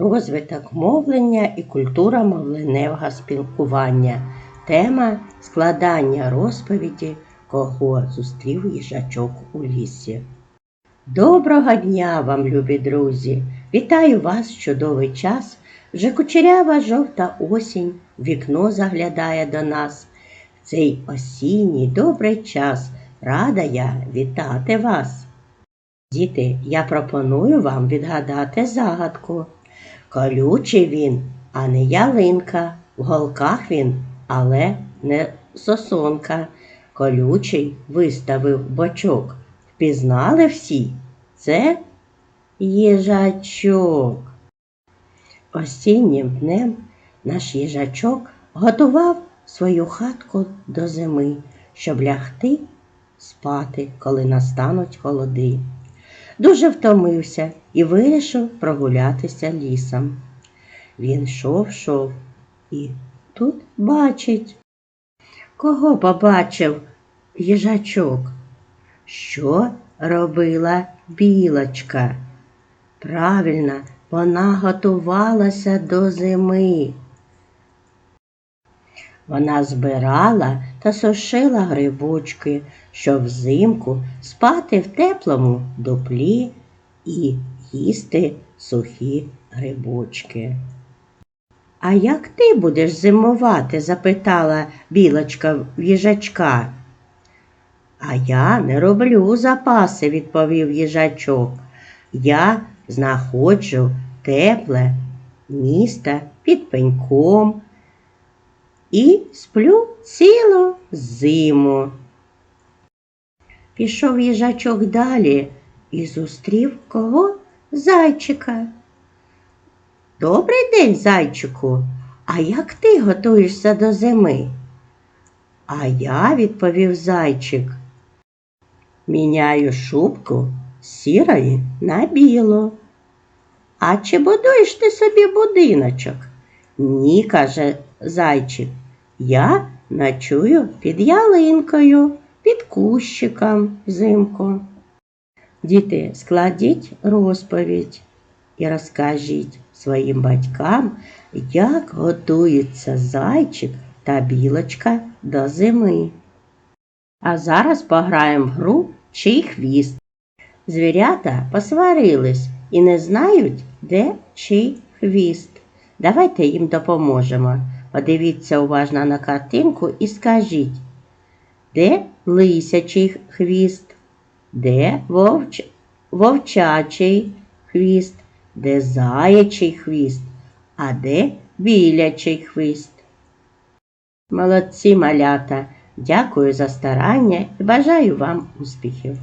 Розвиток мовлення і культура мовленевого спілкування. Тема складання розповіді, кого зустрів їжачок у лісі. Доброго дня вам, любі друзі! Вітаю вас чудовий час. Вже кучерява жовта осінь вікно заглядає до нас. В цей осінній добрий час рада я вітати вас. Діти, я пропоную вам відгадати загадку. Колючий він, а не ялинка, в голках він, але не сосонка. Колючий виставив бочок. Впізнали всі? Це їжачок. Осіннім днем наш їжачок готував свою хатку до зими, щоб лягти спати, коли настануть холоди. Дуже втомився і вирішив прогулятися лісом. Він шов, шов і тут бачить. Кого побачив їжачок? Що робила білочка? Правильно, вона готувалася до зими. Вона збирала та сушила грибочки, щоб взимку спати в теплому дуплі і їсти сухі грибочки. А як ти будеш зимувати? запитала білочка їжачка. А я не роблю запаси, відповів їжачок. Я знаходжу тепле місто під пеньком і сплю цілу зиму. Пішов їжачок далі і зустрів кого? Зайчика. Добрий день, зайчику. А як ти готуєшся до зими? А я, відповів зайчик, міняю шубку з сірої на білу. А чи будуєш ти собі будиночок? Ні, каже зайчик. Я ночую під ялинкою, під кущиком взимку. Діти, складіть розповідь і розкажіть своїм батькам, як готуються зайчик та білочка до зими. А зараз пограємо в гру чий хвіст. Звірята посварились і не знають, де чий хвіст. Давайте їм допоможемо. Подивіться уважно на картинку і скажіть, де лисячий хвіст, де вовч... вовчачий хвіст, де заячий хвіст, а де білячий хвіст. Молодці малята! Дякую за старання і бажаю вам успіхів!